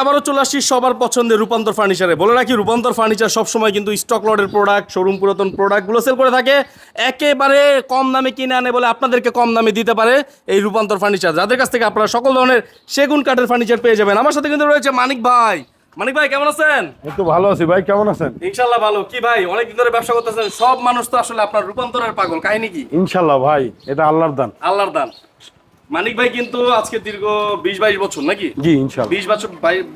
আবারও চলে আসছি সবার পছন্দের রূপান্তর ফার্নিচারে বলে রাখি রূপান্তর ফার্নিচার সবসময় কিন্তু স্টক লটের প্রোডাক্ট শোরুম পুরাতন প্রোডাক্টগুলো সেল করে থাকে। একেবারে কম দামে কিনে আনে বলে আপনাদেরকে কম দামে দিতে পারে এই রূপান্তর ফার্নিচার যাদের কাছ থেকে আপনারা সকল ধরনের সেগুন কাঠের ফার্নিচার পেয়ে যাবেন। আমার সাথে কিন্তু রয়েছে মানিক ভাই। মানিক ভাই কেমন আছেন? একটু ভালো আছি ভাই কেমন আছেন? ইনশাল্লাহ ভালো। কি ভাই অনেকদিন ধরে ব্যবসা করতেছেন সব মানুষ তো আসলে আপনার রূপান্তরের পাগল কাহিনী কি? ইনশাল্লাহ ভাই এটা আল্লাহর দান। আল্লাহর দান। মানিক ভাই কিন্তু আজকে দীর্ঘ বিশ বাইশ বছর নাকি? জি ইনশাল্লাহ বিশ বছর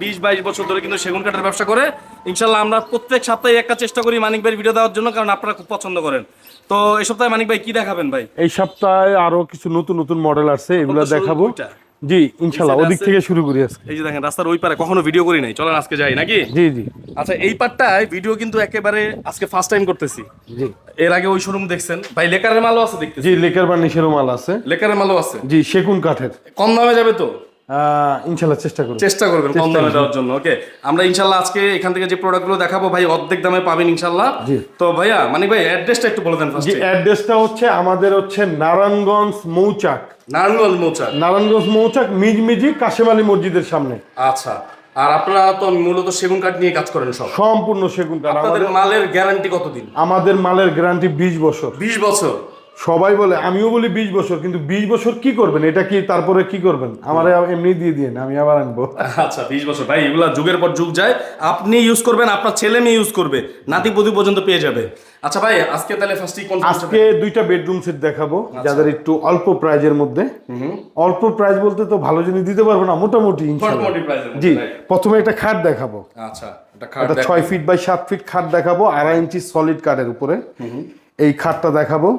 বিশ বাইশ বছর ধরে কিন্তু সেগুন কাঠের ব্যবসা করে। ইনশাল্লাহ আমরা প্রত্যেক সপ্তাহে একটা চেষ্টা করি মানিক ভাই ভিডিও দেওয়ার জন্য কারণ আপনারা খুব পছন্দ করেন। তো এই সপ্তাহে মানিক ভাই কি দেখাবেন ভাই? এই সপ্তাহে আরও কিছু নতুন নতুন মডেল আছে এগুলো দেখাবো। জি ইনশাল্লাহ ওদিক থেকে শুরু করি আজকে। এই যে দেখেন রাস্তার ওই পারে কখনো ভিডিও করি নাই। চলেন আজকে যাই নাকি? জি জি। আচ্ছা এই পারটায় ভিডিও কিন্তু একেবারে আজকে ফার্স্ট টাইম করতেছি। জি। এর আগে ওই শোরুম দেখছেন? ভাই লেকারের মালও আছে দেখতেছি। জি লেকার বা নিশেরও মাল আছে। লেকারের মালও আছে। জি সেগুন কাঠের। কম দামে যাবে তো? ইনশাল্লাহ চেষ্টা করব। চেষ্টা করবেন কম দামে দেওয়ার জন্য। ওকে আমরা ইনশাল্লাহ আজকে এখান থেকে যে প্রোডাক্টগুলো দেখাবো ভাই অর্ধেক দামে পাবেন ইনশাল্লাহ। তো ভাইয়া মানে ভাই অ্যাড্রেসটা একটু বলে দেন অ্যাড্রেসটা হচ্ছে আমাদের হচ্ছে নারায়ণগঞ্জ মৌচাক। নারায়ণগঞ্জ মৌচাক। নারায়ণগঞ্জ মৌচাক মিজমিজি কাশেম আলী মসজিদের সামনে। আচ্ছা আর আপনারা তো মূলত সেগুন কাঠ নিয়ে কাজ করেন সব? সম্পূর্ণ সেগুন কাঠ। আমাদের মালের গ্যারান্টি কতদিন? আমাদের মালের গ্যারান্টি বিশ বছর। বিশ বছর। সবাই বলে আমিও বলি বিশ বছর কিন্তু বিশ বছর কি করবেন? এটা কি তারপরে কি করবেন? আমার এমনি দিয়ে দিয়ে আমি আবার আনব। আচ্ছা বিশ বছর। ভাই এগুলা যুগের পর যুগ যায়। আপনি ইউজ করবেন আপনার ছেলে মেয়ে ইউজ করবে। নাতি পদি পর্যন্ত পেয়ে যাবে। আচ্ছা ভাই আজকে তাহলে ফার্স্টে কোন আজকে দুইটা বেডরুম সেট দেখাবো যাদের একটু অল্প প্রাইজের মধ্যে। অল্প প্রাইস বলতে তো ভালো জিনিস দিতে পারব না মোটামুটি মোটামুটি জি প্রথমে একটা খাট দেখাবো। আচ্ছা ছয় ফিট বাই সাত ফিট খাট দেখাবো আড়াই ইঞ্চি সলিড কাঠের উপরে। এই খাটটা দেখাবো।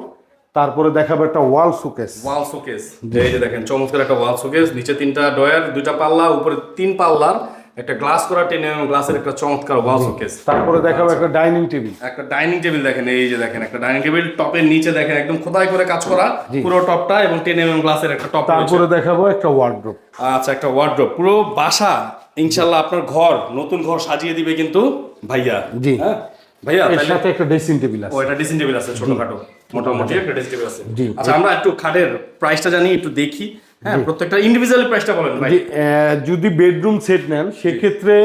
তারপরে দেখাবো একটা ওয়াল সুকেস ওয়াল শোকেস। এই যে দেখেন চমৎকার একটা ওয়াল শোকেস। নিচে তিনটা ডয়ার দুইটা পাল্লা উপরে তিন পাল্লার একটা গ্লাস করা টেনে গ্লাসের একটা চমৎকার ওয়াল শোকেস। তারপরে দেখাবো একটা ডাইনিং টেবিল। একটা ডাইনিং টেবিল দেখেন এই যে দেখেন একটা ডাইনিং টেবিল। টপের নিচে দেখেন একদম খোদাই করে কাজ করা পুরো টপটা এবং টেন এম গ্লাসের একটা টপ তারপরে দেখাবো একটা ওয়ার্ড্রোপ আচ্ছা একটা ওয়ার্ড্রপ পুরো বাসা ইনশাল্লাহ আপনার ঘর নতুন ঘর সাজিয়ে দিবে কিন্তু ভাইয়া। জি। হ্যাঁ? ভাইয়া এর সাথে একটা ড্রেসিং টেবিল আছে। ও এটা ড্রেসিং টেবিল আছে ছোটখাটো মোটামুটি একটা ড্রেসিং টেবিল আছে। আচ্ছা আমরা একটু খাটের প্রাইসটা জানি একটু দেখি। হ্যাঁ প্রত্যেকটা ইন্ডিভিজুয়াল প্রাইসটা বলেন ভাই। যদি বেডরুম সেট নেন সেক্ষেত্রে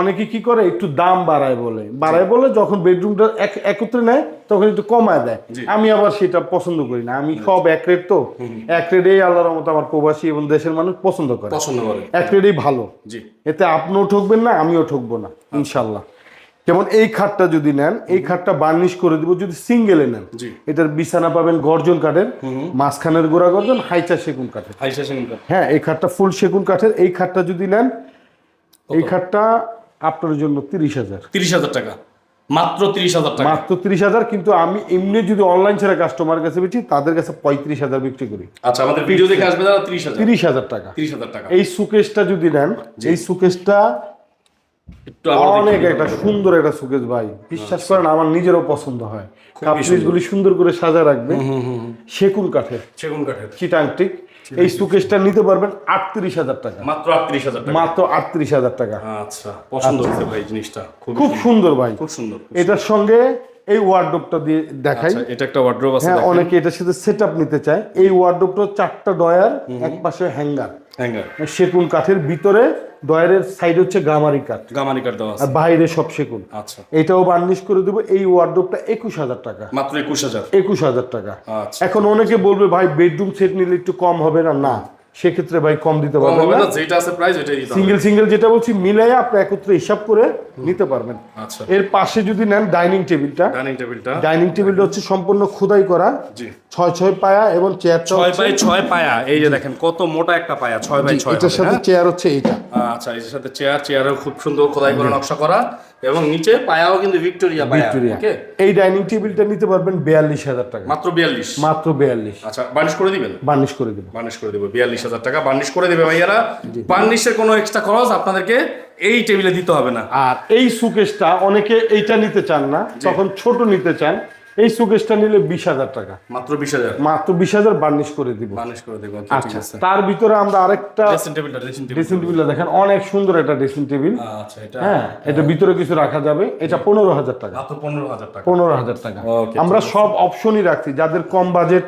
অনেকে কি করে একটু দাম বাড়ায় বলে। বাড়ায় বলে যখন বেডরুমটা একত্রে নেয় তখন একটু কমায় দেয়। আমি আবার সেটা পছন্দ করি না। আমি সব এক রেট তো। এক রেটেই আল্লাহর মতো আমার প্রবাসী এবং দেশের মানুষ পছন্দ করে। পছন্দ এক রেটেই ভালো। জি। এতে আপনিও ঠকবেন না আমিও ঠকবো না ইনশাল্লাহ। যেমন এই খাটটা যদি নেন এই খাটটা বার্নিশ করে দিব যদি সিঙ্গেলে নেন। এটার বিছানা পাবেন গর্জন কাঠের মাঝখানের গোড়া গর্জন হাইচা সেগুন কাঠের। হ্যাঁ এই খাটটা ফুল সেগুন কাঠের। এই খাটটা যদি নেন এই খাটটা আপনার জন্য তিরিশ হাজার। তিরিশ হাজার টাকা। মাত্র তিরিশ হাজার টাকা। মাত্র তিরিশ হাজার কিন্তু আমি এমনি যদি অনলাইন ছাড়া কাস্টমার কাছে বেচি তাদের কাছে পঁয়ত্রিশ হাজার বিক্রি করি। আচ্ছা আমাদের ভিডিও দেখে আসবে তারা তিরিশ হাজার। তিরিশ হাজার টাকা। তিরিশ হাজার টাকা। এই সুকেশটা যদি নেন এই সুকেশটা অনেক একটা সুন্দর একটা সুকেশ ভাই। বিশ্বাস করেন আমার নিজেরও পছন্দ হয়। সুন্দর করে সাজা রাখবে। সেকুন কাঠের। সেকুন কাঠের। চিটাংটিক এই সুকেশটা নিতে পারবেন আটত্রিশ হাজার টাকা। মাত্র আটত্রিশ হাজার টাকা। মাত্র আটত্রিশ হাজার টাকা। আচ্ছা পছন্দ হয়েছে ভাই জিনিসটা। খুব খুব সুন্দর ভাই। খুব সুন্দর। এটার সঙ্গে এই ওয়ার্ডরোবটা দিয়ে দেখাই। আচ্ছা এটা একটা ওয়ার্ড্রোব আছে হ্যাঁ অনেকে এটার সাথে সেট নিতে চায়। এই ওয়ার্ডরোবটা চারটা ডয়ার এক পাশে হ্যাঙ্গার হ্যাঙ্গার সেগুন কাঠের ভিতরে ডয়ারের সাইড হচ্ছে গামারি কাঠ। গামানি কাঠ দেওয়া আছে। আর বাইরে সব সেগুন। আচ্ছা। এটাও বার্নিশ করে দেবো। এই ওয়ার্ডরোবটা একুশ হাজার টাকা। মাত্র একুশ হাজার। একুশ হাজার টাকা। আচ্ছা। এখন অনেকে বলবে ভাই বেডরুম সেট নিলে একটু কম হবে না? না। সেক্ষেত্রে ভাই কম দিতে পারবেন না। যেটা আছে প্রাইস ওইটাই দিতে হবে। সিঙ্গেল সিঙ্গেল যেটা বলছি মিলাই আপনি একত্রে হিসাব করে নিতে পারবেন। আচ্ছা। এর পাশে যদি নেন ডাইনিং টেবিলটা। ডাইনিং টেবিলটা। ডাইনিং টেবিলটা হচ্ছে সম্পূর্ণ খোদাই করা। জি। ছয় ছয় পায়া এবং চেয়ার ছয় হচ্ছে বাই ছয় পায়া। এই যে দেখেন কত মোটা একটা পায়া ছয় বাই ছয় এটার সাথে হ্যাঁ? চেয়ার হচ্ছে এইটা। আচ্ছা এর সাথে চেয়ার চেয়ারও খুব সুন্দর খোদাই করে নকশা করা। এবং নিচে পায়াও কিন্তু ভিক্টোরিয়া পায়া ওকে এই ডাইনিং টেবিলটা নিতে পারবেন বিয়াল্লিশ হাজার টাকা। মাত্র বিয়াল্লিশ? মাত্র বিয়াল্লিশ। আচ্ছা বার্নিশ করে দিবেন? বার্নিশ করে দিব। বার্নিশ করে দিব বিয়াল্লিশ হাজার টাকা। বার্নিশ করে দেবে ভাইয়ারা। বার্নিশের কোনো এক্সট্রা খরচ আপনাদেরকে এই টেবিলে দিতে হবে না। আর এই সুকেশটা অনেকে এইটা নিতে চান না তখন ছোট নিতে চান এই সুকেশটা নিলে বিশ হাজার টাকা। মাত্র বিশ হাজার? মাত্র বিশ হাজার বার্নিশ করে দিব। বার্নিশ করে দেবো আচ্ছা তার ভিতরে আমরা আরেকটা ড্রেসিং টেবিলটা টেবিল দেখেন অনেক সুন্দর একটা ড্রেসিং টেবিল। আচ্ছা হ্যাঁ এটা ভিতরে কিছু রাখা যাবে। এটা পনেরো হাজার টাকা। পনেরো হাজার টাকা। পনেরো হাজার টাকা। আমরা সব অপশনই রাখছি যাদের কম বাজেট।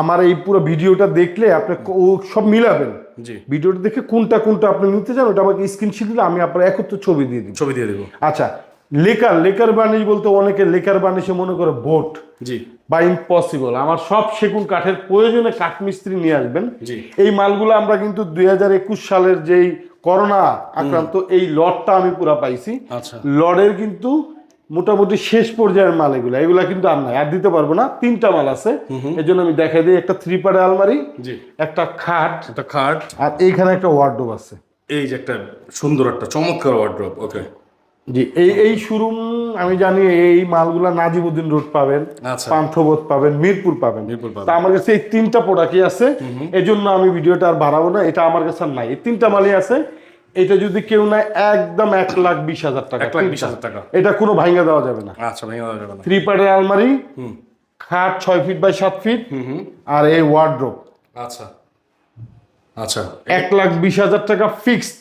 আমার এই পুরো ভিডিওটা দেখলে আপনি সব মিলাবেন। ভিডিওটা দেখে কোনটা কোনটা আপনি নিতে চান ওটা আমাকে স্ক্রিনশট দিলে আমি আপনার একত্র ছবি দিয়ে দিই ছবি দিয়ে দেবো। আচ্ছা লেকার লেকার বার্নিশ বলতে অনেকে লেকার বার্নিশে মনে করে বোট জি। বা ইম্পসিবল আমার সব সেগুন কাঠের প্রয়োজনে কাঠমিস্ত্রি নিয়ে আসবেন। এই মালগুলো আমরা কিন্তু দুই হাজার একুশ সালের যেই করোনা আক্রান্ত এই লটটা আমি পুরা পাইছি। আচ্ছা। লডের কিন্তু মোটামুটি শেষ পর্যায়ের মাল এগুলো। এগুলা কিন্তু আর নাই আর দিতে পারব না। তিনটা মাল আছে। এর জন্য আমি দেখাই দিই একটা থ্রি আলমারি একটা খাট একটা খাট। আর এইখানে একটা ওয়ার্ডরোব আছে। এই যে একটা সুন্দর একটা চমৎকার ওয়ার্ড্রপ ওকে জি এই এই শোরুম আমি জানি এই মালগুলা নাজিবুদ্দিন রোড পাবেন আচ্ছা। পান্থবোধ পাবেন মিরপুর পাবেন। তা আমার কাছে এই তিনটা প্রোডাক্টই আছে এই জন্য আমি ভিডিওটা আর বাড়াবো না এটা আমার কাছে নাই। এই তিনটা মালই আছে এটা যদি কেউ নেয় একদম এক লাখ বিশ হাজার টাকা। এক লাখ বিশ হাজার টাকা। এটা কোনো ভাঙা দেওয়া যাবে না। আচ্ছা ভেঙে দেওয়া যাবে না। থ্রি পার্টের আলমারি খাট ছয় ফিট বাই সাত ফিট আর এই ওয়ার্ড্রোব আচ্ছা। আচ্ছা। এক লাখ বিশ হাজার টাকা ফিক্সড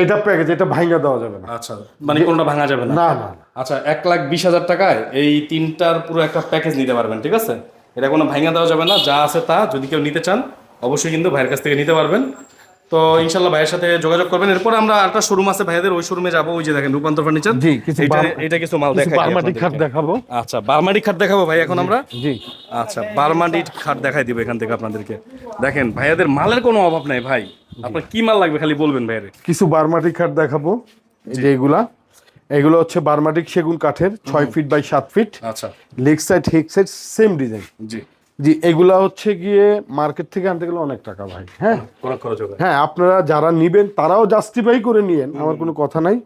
এটা প্যাকেজ এটা ভাঙা দেওয়া যাবে না। আচ্ছা মানে কোনটা ভাঙা যাবে না। না না না। আচ্ছা এক লাখ বিশ হাজার টাকায় এই তিনটার পুরো একটা প্যাকেজ নিতে পারবেন ঠিক আছে? এটা কোনো ভাঙা দেওয়া যাবে না যা আছে তা যদি কেউ নিতে চান অবশ্যই কিন্তু ভাইয়ের কাছ থেকে নিতে পারবেন। তো ইনশাল্লাহ ভাইয়ের সাথে যোগাযোগ করবেন। এরপর আমরা একটা শোরুম আছে ভাইদের ওই শোরুমে যাব ওই যে দেখেন রূপান্তর ফার্নিচার জি, এটা কিছু মাল দেখাই খাট দেখাবো। আচ্ছা বার্মাটি খাট দেখাবো ভাই এখন আমরা? জি। আচ্ছা বার্মাটি খাট দেখাই দিব এখান থেকে আপনাদেরকে। দেখেন ভাইয়াদের মালের কোনো অভাব নাই ভাই। আপনার কি মাল লাগবে খালি বলবেন ভাইরে? কিছু বার্মাটিক কাঠ দেখাবো এই যে এগুলা। এগুলো হচ্ছে বার্মাটিক সেগুন কাঠের ছয় ফিট বাই সাত ফিট। আচ্ছা। লেগ সাইড হেক সাইড সেম ডিজাইন জি। জি এগুলা হচ্ছে গিয়ে মার্কেট থেকে আনতে গেলে অনেক টাকা ভাই হ্যাঁ? হ্যাঁ আপনারা যারা নিবেন তারাও জাস্টিফাই করে নিয়েন আমার কোনো কথা নাই।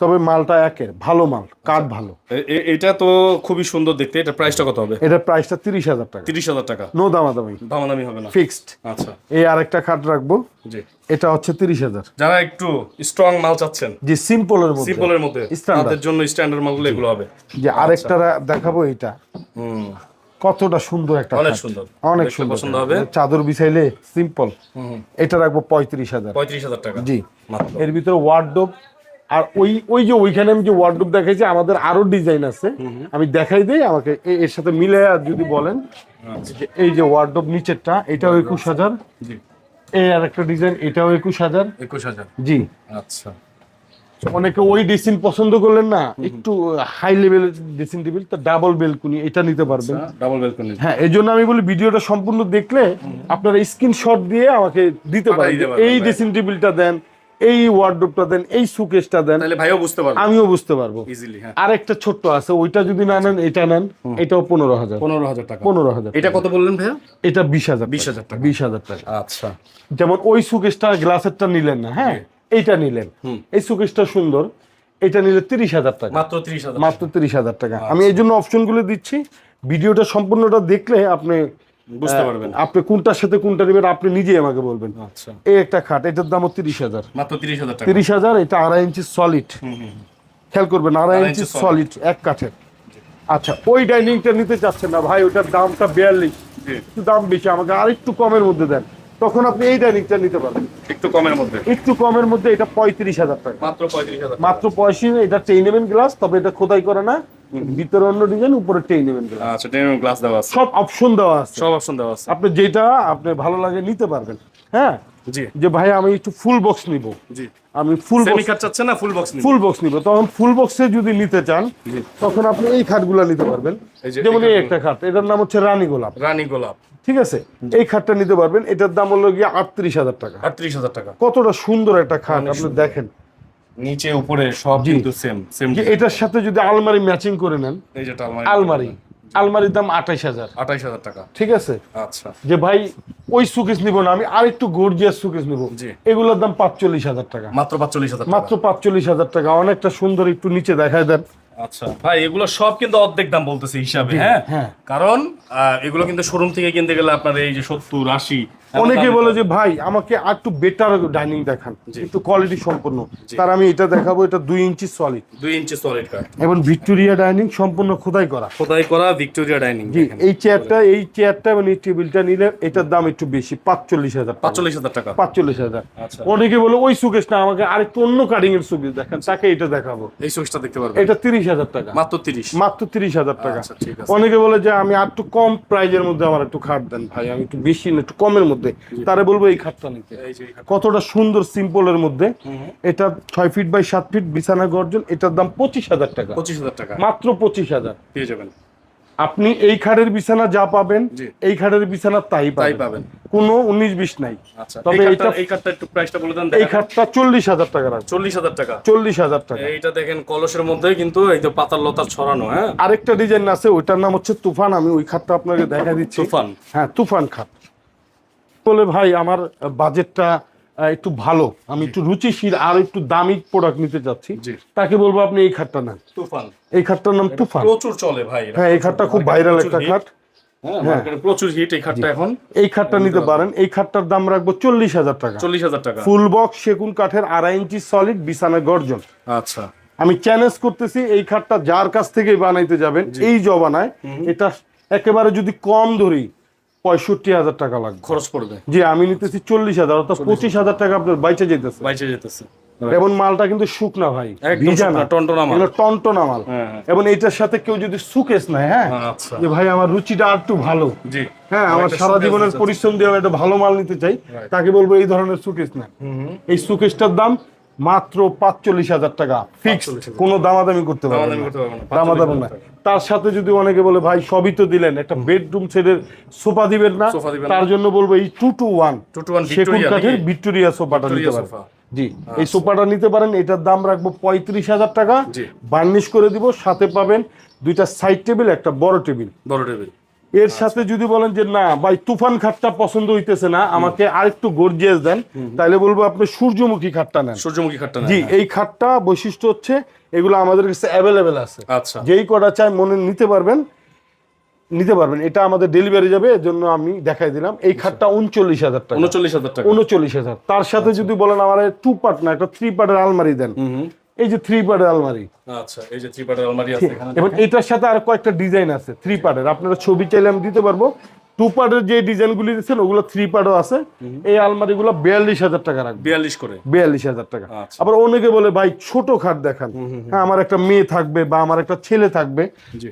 তবে মালটা একের ভালো মাল কাঠ ভালো। এ- এ- এটা তো খুবই সুন্দর দেখতে এটা প্রাইসটা কত হবে? এটার প্রাইসটা তিরিশ হাজার টাকা। তিরিশ হাজার টাকা। নো দামাদামি। দামাদামি হবে না। ফিক্সড আচ্ছা। এই আরেকটা খাট রাখব। জি। এটা হচ্ছে তিরিশ হাজার। যারা একটু স্ট্রং মাল চাচ্ছেন যে সিম্পলের মধ্যে। সিম্পলের মধ্যে। তাদের জন্য স্ট্যান্ডার্ড মালগুলো এগুলো হবে। যে আরেকটা দেখাবো এটা হুম। কতটা সুন্দর একটা অনেক সুন্দর। অনেক সুন্দর। পছন্দ হবে। চাদর বিছাইলে সিম্পল এটা রাখব পঁয়ত্রিশ হাজার। পঁয়ত্রিশ হাজার টাকা। জি। এর ভিতরে ওয়ার্ডরোব আর ওই ওই যে ওইখানে আমি যে ওয়ার্ডরোব দেখাইছি আমাদের আরও ডিজাইন আছে। আমি দেখাই দেই আমাকে এর সাথে মিলে যদি বলেন। আচ্ছা। এই যে ওয়ার্ডরোব নিচেরটা এটাও একুশ হাজার। এই আর একটা ডিজাইন এটাও একুশ হাজার। একুশ হাজার। জি। আচ্ছা। অনেকে ওই ড্রেসিং পছন্দ করলেন না একটু হাই লেভেলের ড্রেসিং টেবিল তো ডাবল বেলকুনি এটা নিতে পারবেন। ডাবল বেলকনি হ্যাঁ এই জন্য আমি বলি ভিডিওটা সম্পূর্ণ দেখলে আপনারা স্ক্রিনশট দিয়ে আমাকে দিতে পারেন এই। ড্রেসিং টেবিলটা দেন এই ওয়ার্ডরোবটা দেন এই সুকেসটা দেন তাহলে ভাইও বুঝতে পারবে। আমিও বুঝতে পারব। ইজিলি হ্যাঁ। আরেকটা ছোট্ট আছে ওইটা যদি না নেন এটা নেন এটাও পনেরো হাজার। পনেরো হাজার টাকা। পনেরো হাজার এটা কত বললেন ভাইয়া? এটা বিশ হাজার বিশ হাজার টাকা। বিশ হাজার টাকা। আচ্ছা। যেমন ওই সুকেসটা গ্লাসেরটা নিলেন না হ্যাঁ? এইটা নিলেন। এই সুকেসটা সুন্দর। এটা নিলে তিরিশ হাজার টাকা। মাত্র তিরিশ হাজার। মাত্র তিরিশ হাজার টাকা। আমি এই জন্য অপশনগুলো দিচ্ছি। ভিডিওটা সম্পূর্ণটা দেখলে আপনি বুঝতে পারবেন। আপনি কোনটার সাথে কোনটা নেবেন আপনি নিজেই আমাকে বলবেন। আচ্ছা। এই একটা খাট এটার দামও তিরিশ হাজার। মাত্র তিরিশ হাজার তিরিশ হাজার এটা আড়াই ইঞ্চি সলিড। খেয়াল করবেন আড়াই ইঞ্চি সলিড এক কাঠের। আচ্ছা ওই ডাইনিংটা নিতে চাচ্ছেন না ভাই ওটার দামটা বিয়াল্লিশ। একটু দাম বেশি আমাকে আরেকটু কমের মধ্যে দেন। তখন আপনি এই ডাইনিংটা নিতে পারবেন। একটু কমের মধ্যে। একটু কমের মধ্যে এটা পঁয়ত্রিশ হাজার টাকা। মাত্র পঁয়ত্রিশ হাজার মাত্র পয়সা এটা টেইনেবেন গ্লাস তবে এটা খোদাই করে না। ভিতরে অন্য ডিজাইন উপরে টেইনেবেন গ্লাস আচ্ছা টেনের গ্লাস দেওয়া আছে। সব অপশন দেওয়া আছে। সব অপশন দেওয়া আছে। আপনি যেটা আপনি ভালো লাগে নিতে পারবেন। হ্যাঁ? জি। যে ভাই আমি একটু ফুল বক্স নিব। জি। আমি ফুল সেমি বক্স কাট চাচ্ছে না ফুল বক্স নিব? ফুল বক্স নিব। তখন ফুল বক্সে যদি নিতে চান তখন আপনি এই খাটগুলো নিতে পারবেন। যেমন এই এই একটা খাট এটার নাম হচ্ছে রানী গোলাপ। রানী গোলাপ। ঠিক আছে? এই খাটটা নিতে পারবেন এটার দাম হলো গিয়ে আটত্রিশ হাজার টাকা। আটত্রিশ হাজার টাকা। কতটা সুন্দর একটা খাট আপনি দেখেন। নিচে উপরে সব কিন্তু সেম সেম এটার সাথে যদি আলমারি ম্যাচিং করে নেন এই যেটা আলমারি আলমারি। আলমারির দাম আঠাইশ হাজার। আঠাইশ হাজার টাকা। ঠিক আছে? আচ্ছা। যে ভাই ওই সুকেস নিব না আমি আরেকটু গর্জিয়াস সুকেস নিব। এগুলোর দাম পাঁচচল্লিশ হাজার টাকা। মাত্র পাঁচচল্লিশ হাজার মাত্র পাঁচচল্লিশ হাজার টাকা। অনেকটা সুন্দর একটু নিচে দেখা দেন। আচ্ছা। ভাই এগুলো সব কিন্তু অর্ধেক দাম বলতেছে হিসাবে হ্যাঁ? হ্যাঁ। কারণ এগুলো কিন্তু শোরুম থেকে কিনতে গেলে আপনার এই যে সত্তর আশি অনেকে বলে যে ভাই আমাকে আর একটু বেটার ডাইনিং দেখান। একটু কোয়ালিটি সম্পন্ন। তার আমি এটা দেখাবো এটা দুই ইঞ্চি সলিড দুই ইঞ্চি সলিড এবং ভিক্টোরিয়া ডাইনিং সম্পূর্ণ খোদাই করা। খোদাই করা ভিক্টোরিয়া ডাইনিং এই চেয়ারটা এই চেয়ারটা এবং এই টেবিলটা নিলে এটার দাম একটু বেশি পাঁচচল্লিশ হাজার টাকা। পাঁচচল্লিশ হাজার টাকা। পাঁচচল্লিশ হাজার। আচ্ছা। অনেকে বলে ওই সুকেশ না আমাকে আরেকটু অন্য কাটিং এর সুকেশ দেখান তাকে এটা দেখাবো। এই সুইচটা দেখতে পারবেন। এটা তিরিশ হাজার টাকা। মাত্র তিরিশ। মাত্র তিরিশ হাজার টাকা। আচ্ছা অনেকে বলে যে আমি আর একটু কম প্রাইজের মধ্যে আমার একটু খাট দেন ভাই আমি একটু বেশি না একটু কমের মধ্যে মধ্যে। তারে বলব এই খাটটা নিতে। কতটা সুন্দর সিম্পলের মধ্যে। এটা ছয় ফিট বাই সাত ফিট বিছানা গর্জন এটার দাম পঁচিশ হাজার টাকা। পঁচিশ হাজার টাকা। মাত্র পঁচিশ হাজার। পেয়ে যাবেন। আপনি এই খাটের বিছানা যা পাবেন এই খাটের বিছানা তাই পাবেন। কোনো উনিশ বিশ নাই। আচ্ছা তবে এই কার্ডটা একটু প্রাইসটা বলে দেন এই খাটটা চল্লিশ হাজার টাকা চল্লিশ হাজার টাকা। চল্লিশ হাজার টাকা। এইটা দেখেন কলসের মধ্যে কিন্তু এই যে পাতার লতার ছড়ানো হ্যাঁ? আরেকটা ডিজাইন আছে ওইটার নাম হচ্ছে তুফান। আমি ওই খাটটা আপনাকে দেখা দিচ্ছি। তুফান। হ্যাঁ তুফান খাট। বলে ভাই আমার বাজেটটা একটু ভালো। আমি একটু রুচিশীল আর একটু দামি প্রোডাক্ট নিতে চাচ্ছি তাকে বলব আপনি এই খাটটা নেন। তুফান। এই খাটটার নাম তুফান। প্রচুর চলে ভাই। হ্যাঁ এই খাটটা খুব ভাইরাল একটা খাট। হ্যাঁ প্রচুর হিট এই খাটটা এখন। এই খাটটা নিতে পারেন। এই খাটটার দাম রাখব চল্লিশ হাজার টাকা। চল্লিশ হাজার টাকা। ফুল বক্স সেগুন কাঠের আড়াই ইঞ্চি সলিড বিছানা গর্জন। আচ্ছা। আমি চ্যালেঞ্জ করতেছি এই খাটটা যার কাছ থেকে বানাইতে যাবেন এই জবানায়। এটা একেবারে যদি কম ধরি পঁয়ষট্টি হাজার টাকা লাগবে। খরচ পড়বে। জি আমি নিতেছি চল্লিশ হাজার অর্থাৎ পঁচিশ হাজার টাকা আপনার বাইচে যেতেছে বাইচে যেতেছে এবং মালটা কিন্তু শুকনা ভাই ভিজা না টনটনা মাল। টনটনা মাল। হ্যাঁ, হ্যাঁ। এবং এটার সাথে কেউ যদি সুকেস নেয় হ্যাঁ? আচ্ছা। যে ভাই আমার রুচিটা আর একটু ভালো। হ্যাঁ আমার সারা জীবনের পরিশ্রম দিয়ে একটা ভালো মাল নিতে চাই তাকে বলব এই ধরনের সুকেস না এই সুকেসটার দাম মাত্র পাঁচচল্লিশ হাজার টাকা ফিক্স 45,000 কোনো দামাদামি করতে পারবেন দামাদামি না। না, দামাদামি না। 45,000 তার সাথে যদি অনেকে বলে ভাই সবই তো দিলেন। একটা বেডরুম সেটের সোফা দিবেন না? তার জন্য বলব এই টু টু ওয়ান 2 to 1 সেগুন ভিক্টোরিয়া কাঠের ভিক্টোরিয়া সোফাটা নিতে পারেন। জি এই সোফাটা নিতে পারেন। এটার দাম রাখব পঁয়ত্রিশ হাজার টাকা। বার্নিশ করে দিব সাথে পাবেন দুইটা সাইড টেবিল একটা বড় টেবিল বড় টেবিল এর সাথে যদি বলেন যে না ভাই তুফান খাটটা পছন্দ হইতেছে না আমাকে আরেকটু গর্জিয়াস দেন তাহলে বলব আপনি সূর্যমুখী খাটটা নেন। সূর্যমুখী খাটটা জি এই খাটটা বৈশিষ্ট্য হচ্ছে এগুলো আমাদের কাছে অ্যাভেলেবেল আছে। আচ্ছা। যেই কটা চাই মনে নিতে পারবেন নিতে পারবেন। এটা আমাদের ডেলিভারি যাবে এর জন্য আমি দেখাই দিলাম। এই খাটটা উনচল্লিশ হাজার টাকা। উনচল্লিশ হাজার টাকা। উনচল্লিশ হাজার। তার সাথে যদি বলেন আমার টু পার্ট না একটা থ্রি পার্টের আলমারি দেন। এই যে থ্রি পার্টের আলমারি। আচ্ছা এই যে থ্রি পার্টের আলমারি আছে এখানে এবং এটার সাথে আর কয়েকটা ডিজাইন আছে থ্রি পার্টের আপনারা ছবি চাইলে আমি দিতে পারব। টু পার্টের যে ডিজাইনগুলি দিচ্ছেন ওগুলো থ্রি পার্টও আছে। এই আলমারিগুলো বিয়াল্লিশ হাজার টাকা রাখবে। বিয়াল্লিশ করে? বিয়াল্লিশ হাজার টাকা। আচ্ছা। আবার অনেকে বলে ভাই ছোট খাট দেখান। হ্যাঁ আমার একটা মেয়ে থাকবে বা আমার একটা ছেলে থাকবে।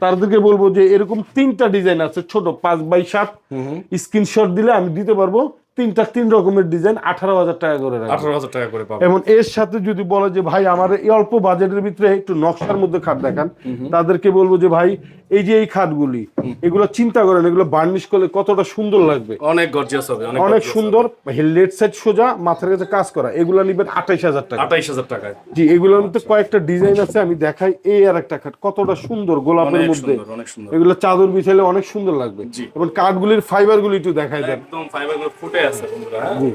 তাদেরকে বলব যে এরকম তিনটা ডিজাইন আছে ছোট পাঁচ বাই সাত। স্ক্রিনশট দিলে আমি দিতে পারব। তিনটা তিন রকমের ডিজাইন আঠারো হাজার টাকা করে আঠারো হাজার টাকা করে এবং এর সাথে যদি বলে যে ভাই আমার এই অল্প বাজেটের ভিতরে একটু নকশার মধ্যে খাট দেখান তাদেরকে বলব যে ভাই এই যে এই খাটগুলি এগুলো চিন্তা করেন এগুলো বার্নিশ করলে কতটা সুন্দর লাগবে? অনেক গর্জিয়াস হবে অনেক সুন্দর লেট সাইড সোজা মাথার কাছে কাজ করা এগুলো নিবেন আঠাইশ হাজার টাকা। আঠাইশ হাজার টাকায়। জি এগুলোর মধ্যে কয়েকটা ডিজাইন আছে আমি দেখাই এই আর একটা খাট কতটা সুন্দর গোলাপের মধ্যে। এগুলো চাদর বিছাইলে অনেক সুন্দর লাগবে। এবং কাঠগুলির ফাইবার গুলি একটু দেখাই দেন। একদম ফাইবারগুলো ফুটে আছে বন্ধুরা হ্যাঁ? জি।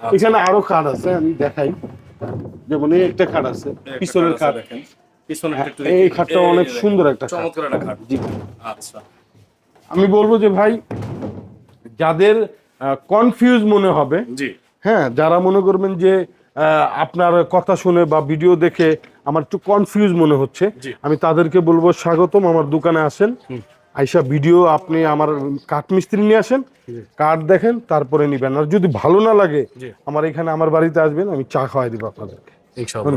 এখানে আরও খাট আছে আমি দেখাই। যেমন এই একটা খাট আছে পিছনের খাট। দেখেন। পিছনের একটু এই অনেক সুন্দর একটা চমৎকার একটা খাট। জি। আচ্ছা। আমি বলব যে ভাই যাদের কনফিউজ মনে হবে জি। হ্যাঁ যারা মনে করবেন যে আহ, আপনার কথা শুনে বা ভিডিও দেখে আমার একটু কনফিউজ মনে হচ্ছে আমি তাদেরকে বলব স্বাগতম আমার দোকানে আসেন। আইসা ভিডিও আপনি আমার কাঠ মিস্ত্রি নিয়ে আসেন কাঠ দেখেন তারপরে নিবেন। আর যদি ভালো না লাগে আমার এখানে আমার বাড়িতে আসবেন আমি চা খাওয়াই দিব আপনাদেরকে।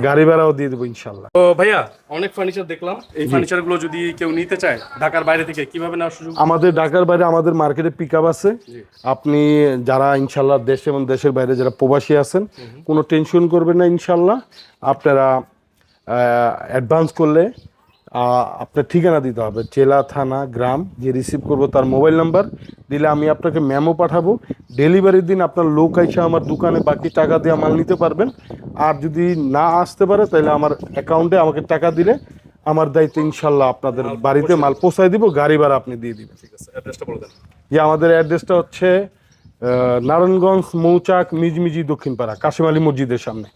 গাড়ি ভাড়াও দিয়ে দেবো ইনশাল্লাহ তো ভাইয়া অনেক ফার্নিচার দেখলাম। এই ফার্নিচারগুলো যদি কেউ নিতে চায় ঢাকার বাইরে থেকে কীভাবে নেওয়ার সুযোগ? আমাদের ঢাকার বাইরে আমাদের মার্কেটে পিক আছে। আপনি যারা ইনশাল্লাহ দেশ এবং দেশের বাইরে যারা প্রবাসী আছেন কোনো টেনশন করবেন না ইনশাল্লাহ আপনারা অ্যাডভান্স করলে আপনার ঠিকানা দিতে হবে। জেলা থানা গ্রাম যে রিসিভ করব তার মোবাইল নাম্বার দিলে আমি আপনাকে ম্যামও পাঠাবো। ডেলিভারির দিন আপনার লোক আইসা আমার দোকানে বাকি টাকা দিয়ে মাল নিতে পারবেন। আর যদি না আসতে পারে তাহলে আমার অ্যাকাউন্টে আমাকে টাকা দিলে আমার দায়িত্ব ইনশাল্লাহ আপনাদের বাড়িতে মাল পৌঁছায় দিব গাড়ি ভাড়া আপনি দিয়ে দিবেন। ঠিক আছে অ্যাড্রেসটা বলে দেন। যে আমাদের অ্যাড্রেসটা হচ্ছে নারায়ণগঞ্জ মৌচাক মিজমিজি দক্ষিণপাড়া কাশিম আলী মসজিদের সামনে।